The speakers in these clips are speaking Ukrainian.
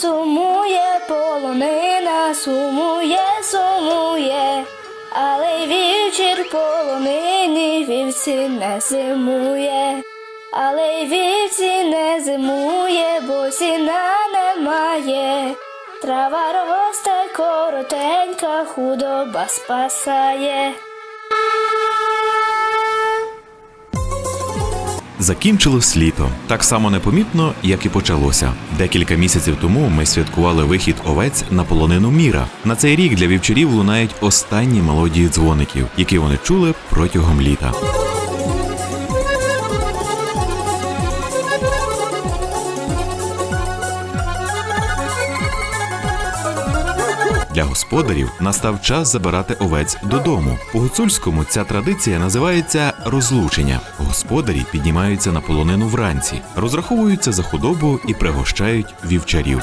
сумує, полонина сумує, сумує, але вівчір полонини вівці не зимує, але вівці не зимує, бо сіна немає. Трава росте коротенька, худоба спасає. Закінчилось літо так само непомітно, як і почалося. Декілька місяців тому ми святкували вихід овець на полонину міра. На цей рік для вівчарів лунають останні мелодії дзвоників, які вони чули протягом літа. Для господарів настав час забирати овець додому. У гуцульському ця традиція називається розлучення. Господарі піднімаються на полонину вранці, розраховуються за худобу і пригощають вівчарів.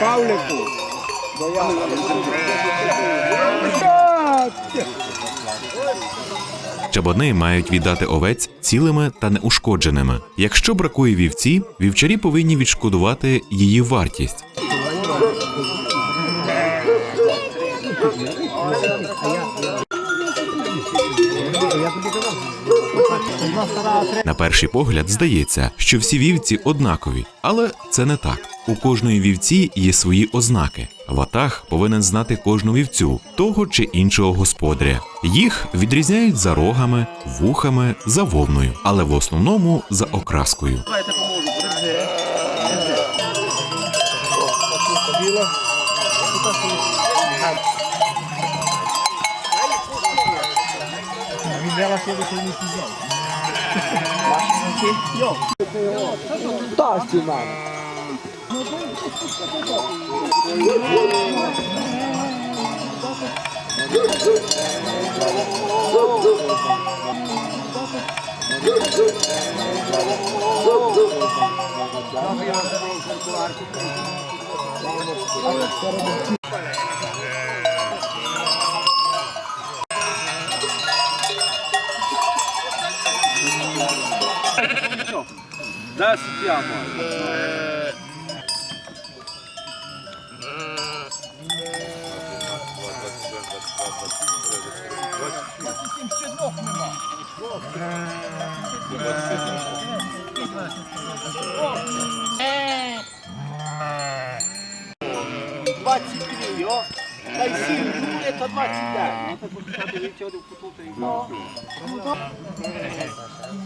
Павлику. Чабани мають віддати овець цілими та неушкодженими. Якщо бракує вівці, вівчарі повинні відшкодувати її вартість. На перший погляд здається, що всі вівці однакові, але це не так. У кожної вівці є свої ознаки. Ватаг повинен знати кожну вівцю того чи іншого господаря. Їх відрізняють за рогами, вухами, за вовною, але в основному за окраскою. Nasıl ki ama. Тасті мама. Да, сидимо. Дай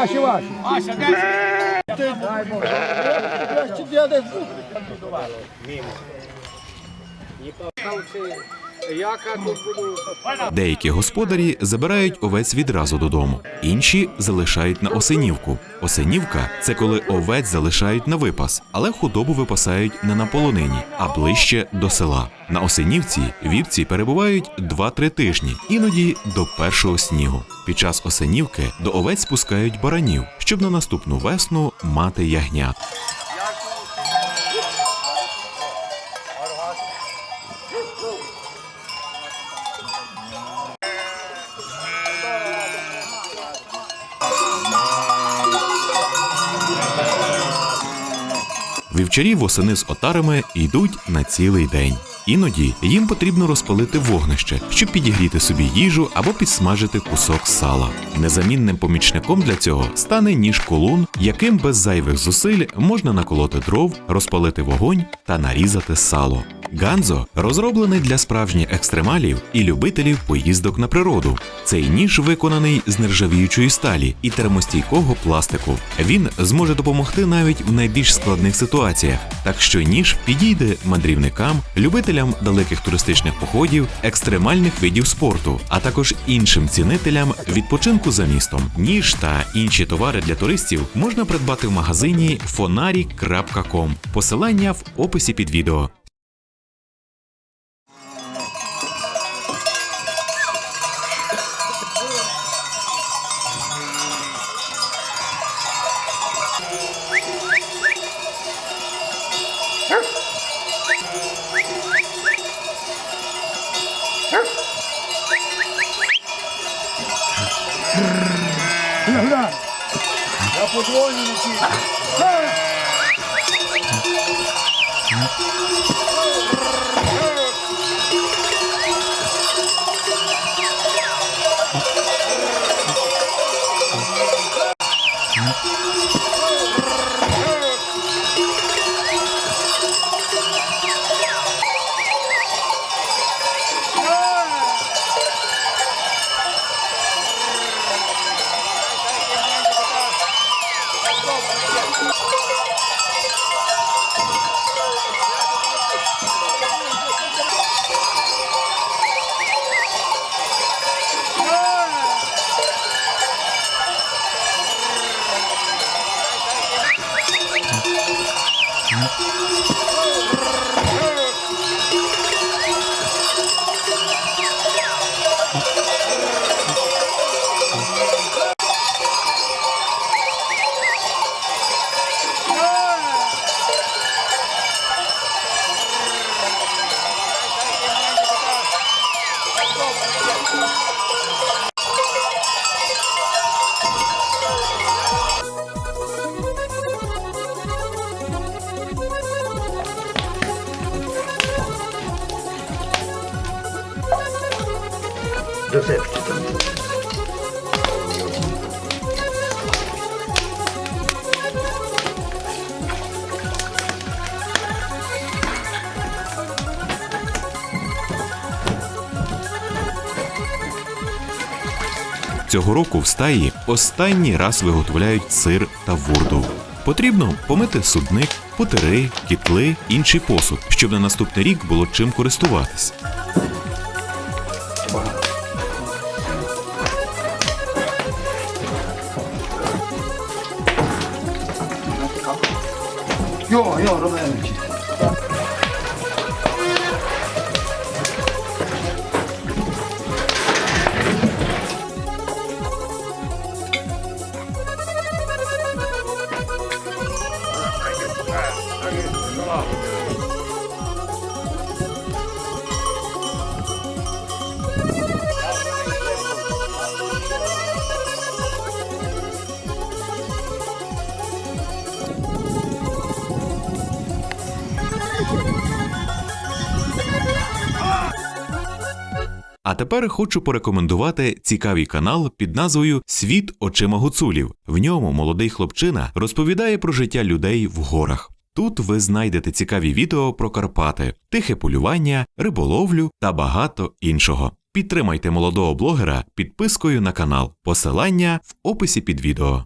Baixa, eu acho. Baixa, né? desce. Ai, bom. Eu te dei a desculpa. Mimo. E pra você... Деякі господарі забирають овець відразу додому, інші залишають на осенівку. Осенівка це коли овець залишають на випас, але худобу випасають не на полонині, а ближче до села. На осенівці вівці перебувають 2-3 тижні, іноді до першого снігу. Під час осенівки до овець спускають баранів, щоб на наступну весну мати ягнят. Вівчарі восени з отарами йдуть на цілий день. Іноді їм потрібно розпалити вогнище, щоб підігріти собі їжу або підсмажити кусок сала. Незамінним помічником для цього стане ніж колун, яким без зайвих зусиль можна наколоти дров, розпалити вогонь та нарізати сало. Ганзо розроблений для справжніх екстремалів і любителів поїздок на природу. Цей ніж виконаний з нержавіючої сталі і термостійкого пластику. Він зможе допомогти навіть в найбільш складних ситуаціях, так що ніж підійде мандрівникам, любителям далеких туристичних походів, екстремальних видів спорту, а також іншим цінителям відпочинку за містом. Ніж та інші товари для туристів можна придбати в магазині fonari.com. Посилання в описі під відео. Я подзвоню на ті. Цього року в стаї останній раз виготовляють сир та вурду. Потрібно помити судник, потири, кітли, інший посуд, щоб на наступний рік було чим користуватись. 그러면 이렇게 тепер хочу порекомендувати цікавий канал під назвою Світ очима гуцулів. В ньому молодий хлопчина розповідає про життя людей в горах. Тут ви знайдете цікаві відео про Карпати, тихе полювання, риболовлю та багато іншого. Підтримайте молодого блогера підпискою на канал. Посилання в описі під відео.